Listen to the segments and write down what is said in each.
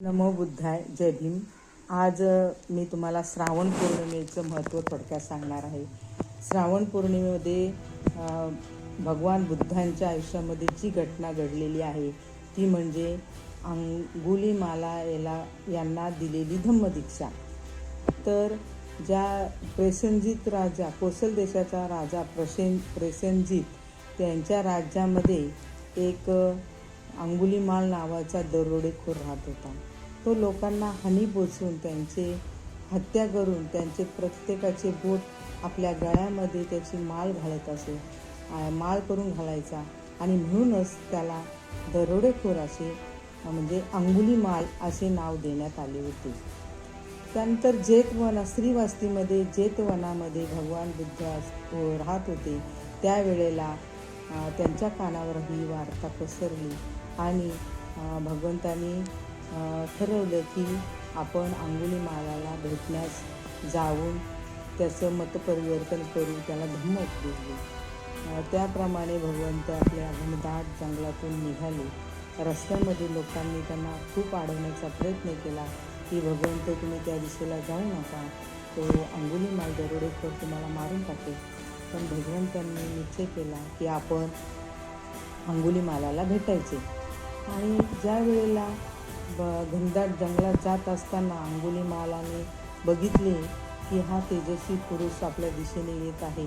नमो बुद्धाय जय भीम. आज मी तुम्हाला श्रावण पौर्णिमेचं महत्त्व थोडक्यात सांगणार आहे. श्रावण पौर्णिमेमध्ये भगवान बुद्धांच्या आयुष्यामध्ये जी घटना घडलेली आहे ती म्हणजे अंगुलीमाला याला यांना दिलेली धम्मदीक्षा. तर ज्या प्रेसनजित राजा कोसल देशाचा राजा प्रसेन प्रेसनजित त्यांच्या राज्यामध्ये एक अंगुलीमाल नावाचा दरोडेखोर राहत होता. तो लोकांना हानी पोचून त्यांचे हत्या करून त्यांचे प्रत्येकाचे बोट आपल्या गळ्यामध्ये त्याची माल घालत असे माल करून घालायचा आणि म्हणूनच त्याला दरोडेखोर असे म्हणजे म्हणजे अंगुलीमाल असे नाव देण्यात आले होते. त्यानंतर जेतवन श्रीवास्तीमध्ये जेतवनामध्ये भगवान बुद्ध अस- राहत होते. त्यावेळेला त्यांच्या कानावर ही वार्ता पसरली. आणि भगवंतानी ठरवलं की आपण अंगुलीमालाला भेटण्यास जाऊन त्याचं मतपरिवर्तन करू त्याला धम्म दिली त्याप्रमाणे भगवंत आपल्या घनदाट जंगलातून निघाले. रस्त्यामध्ये लोकांनी त्यांना खूप अडवण्याचा प्रयत्न केला की भगवंत तुम्ही त्या दिशेला जाऊ नका. तो अंगुली माल दरोडेखोर तुम्हाला मारून टाकेल. पण भगवंतांनी निश्चय केला की आपण अंगुली मालाला भेटायचे. आणि ज्या वेळेला ब घनदाट जंगलात जात असताना अंगुलीमालाने बघितले की हा तेजस्वी पुरुष आपल्या दिशेने येत आहे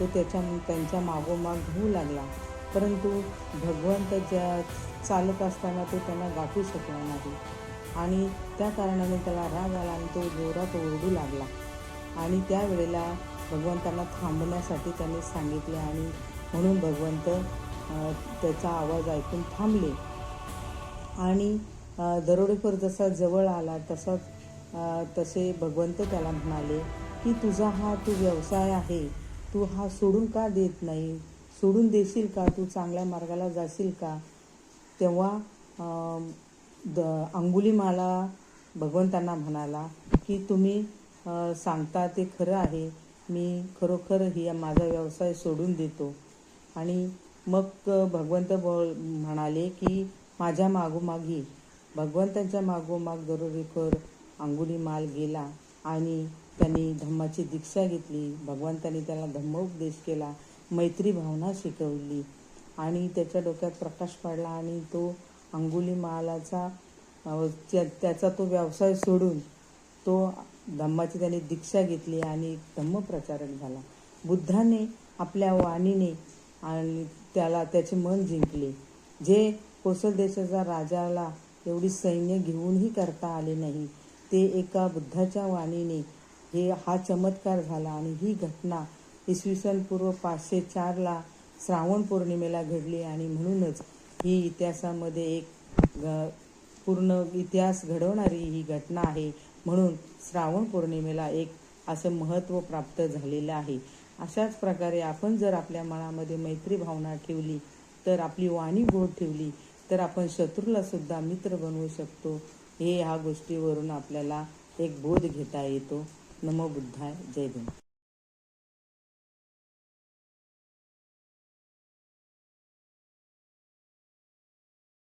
तो त्याच्या त्यांच्या मागोमाग घेऊ लागला. परंतु भगवंत ज्या चालत असताना तो त्यांना गाठू शकला नाही आणि त्या कारणाने त्याला राग आला आणि तो जोरात ओरडू लागला. आणि त्यावेळेला भगवंतांना थांबण्यासाठी त्यांनी सांगितले आणि म्हणून भगवंत त्याचा आवाज ऐकून थांबले. आणि दरोडेखोर जसा जवळ आला तसाच तसे भगवंत त्याला म्हणाले की तुझा हा तू व्यवसाय आहे. तू हा सोडून का देत नाही? सोडून देशील का? तू चांगल्या मार्गाला जाशील का? तेव्हा द अंगुलीमाला भगवंतांना म्हणाला की तुम्ही सांगता ते खरं आहे. मी खरोखर ही माझा व्यवसाय सोडून देतो. आणि मग भगवंत बोल म्हणाले की माझ्या मागोमागी भगवंतांच्या मागोमाग दरोडेखोर अंगुलीमाल गेला आणि त्यांनी धम्माची दीक्षा घेतली. भगवंतांनी त्याला धम्मोपदेश केला मैत्री भावना शिकवली आणि त्याच्या डोक्यात प्रकाश पडला आणि तो अंगुली मालाचा त्या- त्याचा तो व्यवसाय सोडून तो धम्माची त्याने दीक्षा घेतली आणि एक धम्मप्रचारक झाला. बुद्धाने आपल्या वाणीने आणि त्याला त्याचे मन जिंकले. जे कोसल देशाचा राजाला एवढी सैन्य घेऊनही करता आले नाही. ते एका बुद्धाच्या वाणीने हे हा चमत्कार झाला आणि ही घटना इसवी सन पूर्व पाचशे चारला श्रावण पौर्णिमेला घडली आणि म्हणूनच ही इतिहासामध्ये एक ग- पूर्ण इतिहास घडवणारी ही घटना आहे म्हणून श्रावण पौर्णिमेला एक असं महत्त्व प्राप्त झालेलं आहे. अशाच प्रकारे आपण जर आपल्या मनामध्ये मैत्री भावना ठेवली तर आपली वाणी गोड ठेवली तर आपण शत्रूला सुद्धा मित्र बनवू शकतो. हे ह्या गोष्टीवरून आपल्याला एक बोध घेता येतो. नमो बुद्धाय. जय भीम.